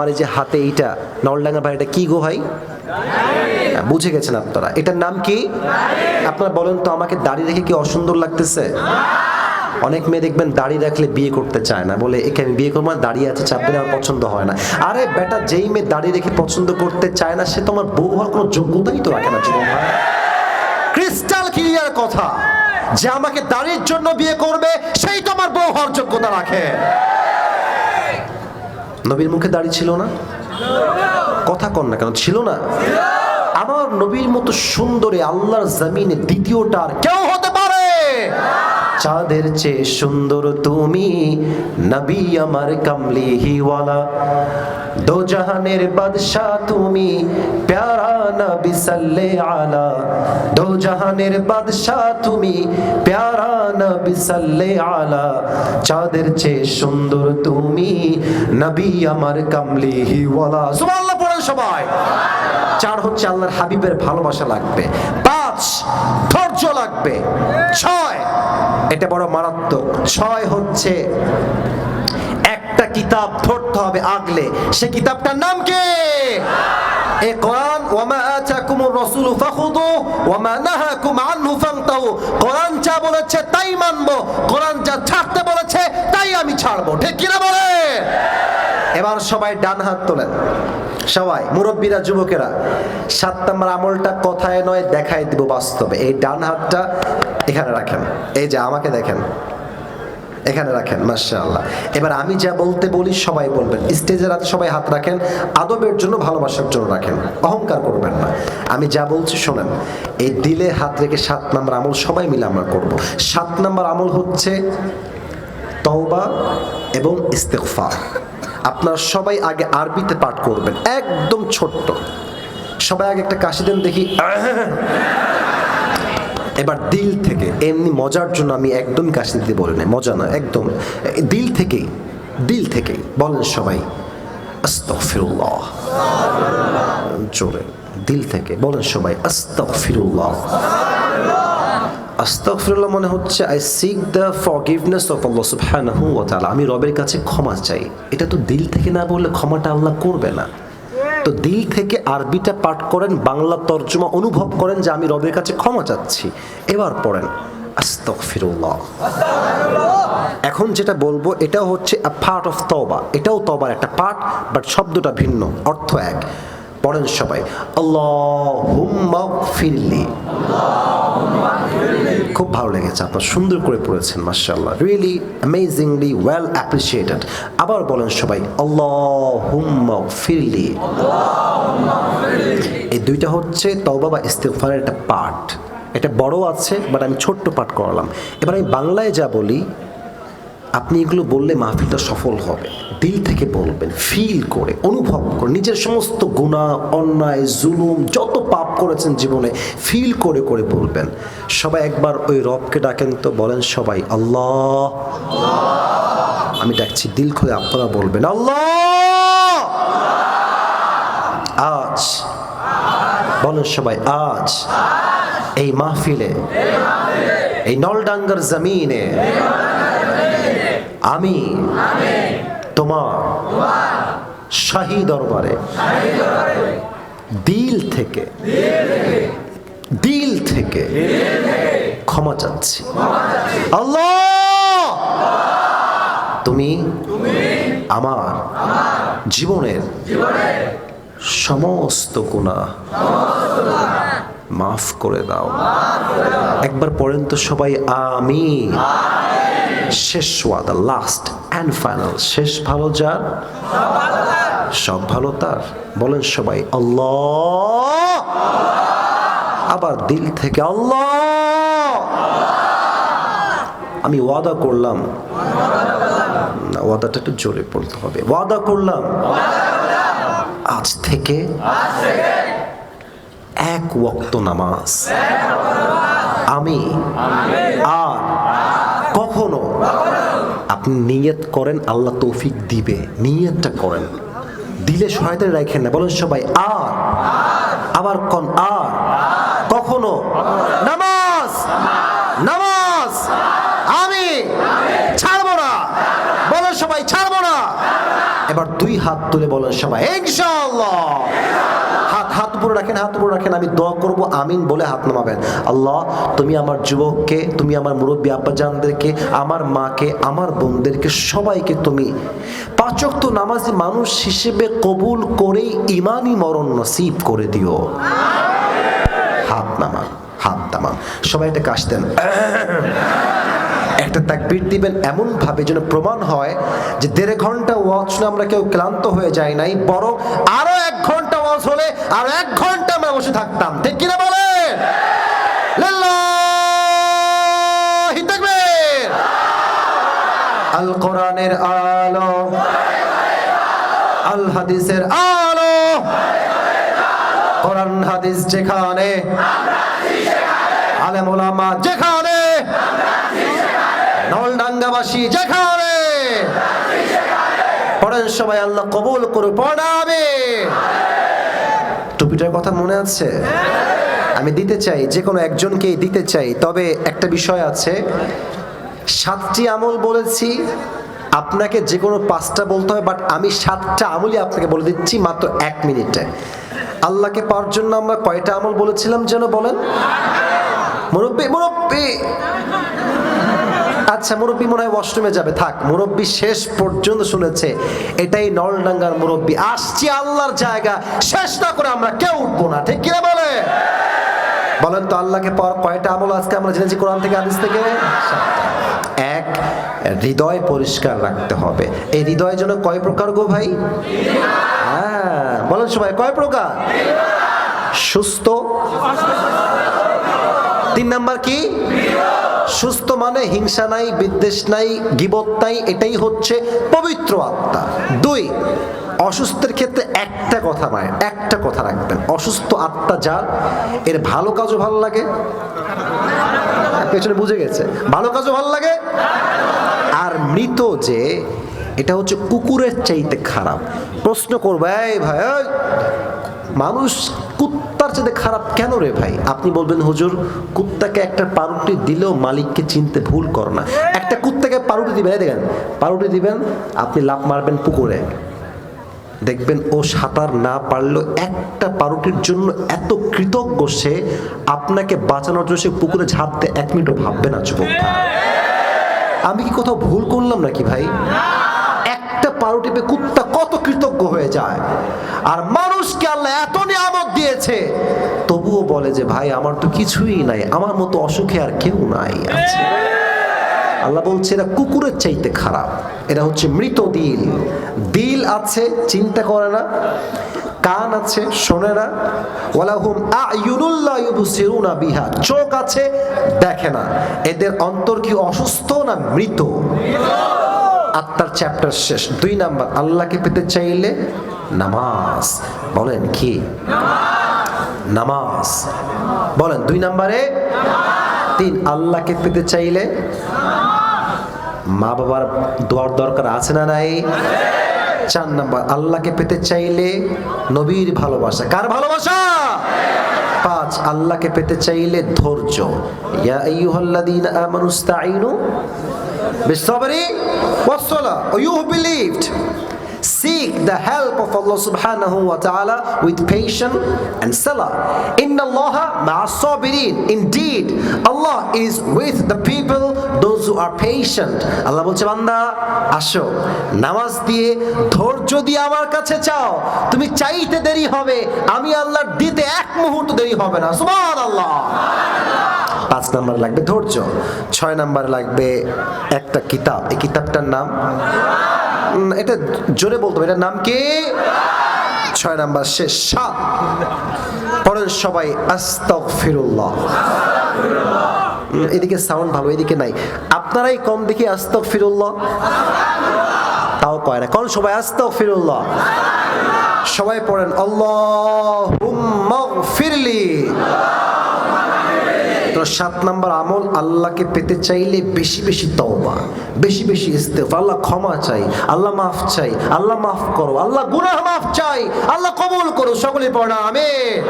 আমার এই যে হাতে এইটা, নলডাঙ্গা ভাই, এটা কি গো ভাই? বুঝে গেছেন আপনারা। এটার নাম কি? আপনারা বলেন তো আমাকে দাড়ি রেখে কি অসুন্দর লাগতেছে? অনেক মেয়ে দেখবেন দাড়ি রাখলে বিয়ে করতে চায় না। বলে, একে আমি বিয়ে করব না দাঁড়িয়ে আছে চাপবে আমার পছন্দ হয় না। আরে বেটা, যেই মেয়ে দাড়ি রেখে পছন্দ করতে চায় না, সে তোমার বউ হওয়ার কোনো যোগ্যতাই তো রাখে না জীবন। ক্রিস্টাল ক্লিয়ার কথা। যে আমাকে দাড়ির জন্য বিয়ে করবে, সেই তোমার বউ হওয়ার যোগ্যতা রাখে। নবীর মুখে দাড়ি ছিল না? কথা কন না কেন, ছিল না? আমার নবীর মতো সুন্দরে আল্লাহর জমিনে দ্বিতীয়টা আর কেউ হতে পারে। চাঁদের চেয়ে সুন্দর তুমি নবী আমার কামলি হিওয়ালা দো জাহানের বাদশাহ তুমি প্যারা নবী সাল্লে আলা। দো জাহানের বাদশাহ তুমি, প্যারা নবী সাল্লে আলা। চাঁদের চেয়ে সুন্দর তুমি, নবী আমার সুবহানাল্লাহ পড়েন সবাই। চার হচ্ছে আল্লাহর হাবিবের ভালোবাসা লাগবে। পাঁচ, ধৈর্য লাগবে। ছয়, এটা বড় মারাত্মক। ছয় হচ্ছে কিতাব ধরতে হবে আগলে। সে কিতাবটার নাম কি? এ কোরআন, ওয়ামা রাসূল ফাখুদু ওয়ামা নাহাকুম আনহু কোরআন যা বলেছে তাই কোরআন যা ছাড়তে বলেছে তাই আমি ছাড়বো। ঠিক কিনা বলে? এবার সবাই ডান হাত তোলেন। সবাই, মুরব্বীরা, যুবকেরা, সাত নম্বর আমলটা কথায় নয় দেখাই দিব বাস্তবে। এই ডান হাতটা এখানে রাখেন। এই যে আমাকে দেখেন। এখানে রাখেন, মাশাআল্লাহ। এবার আমি যা বলতে বলি, সবাই বলবেন। স্টেজের হাতে সবাই হাত রাখেন, আদবের জন্য ভালোবাসার জন্য রাখেন। অহংকার করবেন না। আমি যা বলছি শোনেন, এই দিলে হাত রেখে সাত নম্বর আমল সবাই মিলে আমরা করব। সাত নম্বর আমল হচ্ছে তওবা এবং ইস্তেগফার। আপনারা সবাই আগে আরবিতে পাঠ করবেন, একদম ছোট্ট। সবাই আগে একটা কাশি দেন, দেখি। এবার দিল থেকে, এমনি মজার জন্য আমি একদম কাশি দিতে বলি না মজা না একদম। দিল থেকেই দিল থেকেই, বলেন সবাই, আস্তাগফিরুল্লাহ। জোরে দিল থেকে, বলেন সবাই, আস্তাগফিরুল্লাহ। আস্তাগফিরুল্লাহ মনে হচ্ছে I seek the forgiveness of Allah সুবহানাহু ওয়া তাআলা, আমি রবের কাছে ক্ষমা চাই। এটা তো দিল থেকে না বললে ক্ষমাটা আল্লাহ করবে না। তো দিল থেকে আরবিটা পাঠ করেন, বাংলা তর্জমা অনুভব করেন যে আমি রবের কাছে ক্ষমা চাচ্ছি। এবার পড়েন এখন যেটা বলব এটা হচ্ছে পার্ট অফ তবা এটাও তবার একটা পার্ট বাট শব্দটা ভিন্ন, অর্থ এক। পড়েন সবাই আল্লাহুম্মা ফিরলি খুব ভালো লেগেছে আপনার সুন্দর করে পড়েছেন মার্শাল্লাহ রিয়েলি অ্যামেজিংলি ওয়েল অ্যাপ্রিসিয়েটেড আবার বলেন সবাই আল্লাহুম্মা ফিরলি এই দুইটা হচ্ছে তওবা বা ইস্তেগফারের একটা পার্ট। এটা বড় আছে বাট আমি ছোট্ট পাঠ করালাম। এবার আমি বাংলায় যা বলি আপনি এগুলো বললে মাহফিলটা সফল হবে। দিল থেকে বলবেন ফিল করে, অনুভব করে, নিজের সমস্ত গুণা অন্যায়, জুলুম, যত পাপ করেছেন জীবনে ফিল করে করে বলবেন। সবাই একবার ওই রবকে ডাকেন তো বলেন সবাই, আল্লাহ। আমি ডাকছি, দিল খুলে আপনারা বলবেন, আল্লাহ। আজ, বলেন সবাই, আজ। এই মাহফিলে, এই নলডাঙ্গার জমিনে, আমি তোমার শাহী দরবারে, দিল থেকে দিল থেকে ক্ষমা চাচ্ছি। আল্লাহ! তুমি আমার জীবনের সমস্ত গুণা মাফ করে দাও। একবার পড়েন তো সবাই আমি শেষ ওয়াদা লাস্ট অ্যান্ড ফাইনাল শেষ ভালো যার? সব ভালো তার। বলেন সবাই, আল্লাহ! আবার দিল থেকে আল্লাহ! আমি ওয়াদা করলাম। না, ওয়াদাটা একটু জোরে পড়তে হবে। ওয়াদা করলাম। আজ থেকে এক ওয়াক্ত নামাজ। আমি আর কখনো আপনি নিয়ত করেন, আল্লাহ তৌফিক দিবে। নিয়তটা করেন। দিলে সহায়তা রাখেন না বলেন সবাই, আর। আবার কন, আর। কখনো? নামাজ! নামাজ! আমি ছাড়বো না। বলেন সবাই, ছাড়বো না। এবার দুই হাত তুলে বলেন সবাই, ইনশাআল্লাহ। উপরে রাখেন, হাত উপরে রাখেন, আমি দোয়া করব, আমিন বলে হাত নামাবেন। আল্লাহ, তুমি আমার যুবককে, তুমি আমার মুরব্বী আব্বাজানদেরকে, আমার মাকে, আমার বোনদেরকে, সবাইকে তুমি পাচক তো নামাজি মানুষ হিসেবে কবুল করে ইমানই মরণ নসিব করে দিও। হাত নামা হাত নামা সবাই একটা কাশ দেন। একটা তাকবীর দিবেন এমন ভাবে যেন প্রমাণ হয় যে দেড় ঘণ্টা শুনে আমরা কেউ ক্লান্ত হয়ে যাই নাই, বরং আরও এক ঘণ্টা আর এক ঘণ্টা আমরা বসে থাকতাম। ঠিক কিনা বলে? আল কোরআনের আলো। আল হাদিসের আলো। কোরআন হাদিস যেখানে। আলেম ওলামা যেখানে। নলডাঙ্গাবাসী যেখানে। পড়েন সবাই আল্লাহ কবুল করে পড়াবে টুপিটার কথা মনে আছে? আমি দিতে চাই যে কোনো একজনকেই দিতে চাই। তবে একটা বিষয় আছে, সাতটি আমল বলেছি, আপনাকে যে কোনো পাঁচটা বলতে হবে বাট আমি সাতটা আমলই আপনাকে বলে দিচ্ছি মাত্র এক মিনিটে। আল্লাহকে পাওয়ার জন্য আমরা কয়টা আমল বলেছিলাম যেন বলেন? মুরব্বী মুরব্বী! আচ্ছা মুরব্বী মনে হয় ওয়াশরুমে যাবে। থাক, মুরব্বী শেষ পর্যন্ত শুনেছে, এটাই নলডাঙ্গার মুরব্বী। আসছি আল্লাহর জায়গা, শেষ না করে আমরা কেউ উঠবো না, ঠিক কিনা বলে? বলেন তো আল্লাহকে পাওয়ার কয়টা আমল আজকে আমরা জেনেছি কোরআন থেকে আদিস থেকে? এক, হৃদয় পরিষ্কার রাখতে হবে। এই হৃদয় যেন কয় প্রকার গো ভাই? হ্যাঁ বলেন সবাই, কয় প্রকার? সুস্থ। তিন নাম্বার কি? সুস্থ মানে হিংসা নাই, বিদ্বেষ নাই, গিবত নাই, এটাই হচ্ছে পবিত্র আত্মা। দুই, অসুস্থের ক্ষেত্রে একটা কথা নয়, একটা কথা রাখবেন। অসুস্থ আত্মা যার এর ভালো কাজও ভালো লাগে। পেছনে বুঝে গেছে। ভালো কাজও ভালো লাগে। আর মৃত যে, এটা হচ্ছে কুকুরের চাইতে খারাপ। প্রশ্ন করবে ভাই মানুষ কুত্তার চাইতে খারাপ কেন রে ভাই? আপনি বলবেন, হুজুর, কুত্তাকে একটা পাউরুটি দিলেও মালিককে চিনতে ভুল করো না। একটা কুত্তাকে পাউরুটি দিবেন দেখেন পাউরুটি দিবেন, আপনি লাভ মারবেন পুকুরে। দেখবেন ও সাঁতার না পারলেও একটা পাউরুটির জন্য এত কৃতজ্ঞ সে আপনাকে বাঁচানোর জন্য সে পুকুরে ঝাঁপ দিয়ে এক মিনিটও ভাববে না, যুবক। আমি কি কোথাও ভুল করলাম নাকি ভাই? একটা পাউরুটি পেয়ে কুত্তা কত কৃতজ্ঞ হয়ে যায়। আর মানুষকে আল্লাহ এত নিয়ামত দিয়েছে, তবুও বলে যে, ভাই, আমার তো কিছুই নাই, আমার মতো অসুখে আর কেউ নাই। আছে আল্লাহ বলছে, এরা কুকুরের চাইতে খারাপ, এরা হচ্ছে মৃত দিল। দিল আছে, চিন্তা করে না, কান আছে, শোনে না। ওয়ালাহুম আয়ুনুল্লাহ ইউবসিরুনা বিহা, চোখ আছে, দেখে না। এদের অন্তর কি অসুস্থ না মৃত? আত্মার চ্যাপ্টার শেষ। দুই নাম্বার, আল্লাহকে পেতে চাইলে নামাজ। বলেন কি? নামাজ। বলেন, দুই নাম্বারে? তিন, আল্লাহকে পেতে চাইলে মা বাবার দোয়ার দরকার আছে না নাই? চার নাম্বার, আল্লাহকে পেতে চাইলে নবীর ভালোবাসা। কার ভালোবাসা? পাঁচ, আল্লাহকে পেতে চাইলে ধৈর্য। ইয়া আইয়ুহাল্লাযীনা আমানুস্তাঈনু Bisabri wasala. Oh, you who believed, seek the help of Allah subhanahu wa ta'ala with patience and salah. Inna Allah ma'asabirin. Indeed, Allah is with the people, are patient. আল্লাহ বলছে বান্দা আসো। নামাজ দিয়ে ধৈর্য দিয়ে আমার কাছে চাও। তুমি চাইতে দেরি হবে। আমি আল্লাহর দিতে এক মুহূর্ত দেরি হবে না। সুবহানাল্লাহ। পাঁচ নাম্বার লাগবে ধৈর্য। ছয় নাম্বার লাগবে একটা কিতাব। এই কিতাবটার নাম? এটা জোরে বলতে এটার নাম কি? ছয় নাম্বার শেষ সাত। পরের সবাই আস্তাগফিরুল্লাহ। উম, এদিকে সাউন্ড ভালো, এদিকে নাই। আপনারাই কম দেখি আস্তাগফিরুল্লাহ। তাও কয় না। কোন সবাই আস্তাগফিরুল্লাহ? সবাই পড়েন, আল্লাহুম্মা ফিরলি তো সাত নাম্বার আমল, আল্লাহকে পেতে চাইলে বেশি বেশি তওবা, বেশি বেশি ইস্তেগফার। আল্লাহ ক্ষমা চাই, আল্লাহ মাফ চাই, আল্লাহ মাফ করো, আল্লাহ গুনাহ মাফ চাই, আল্লাহ কবুল করো। সকলে পড়া আমিন।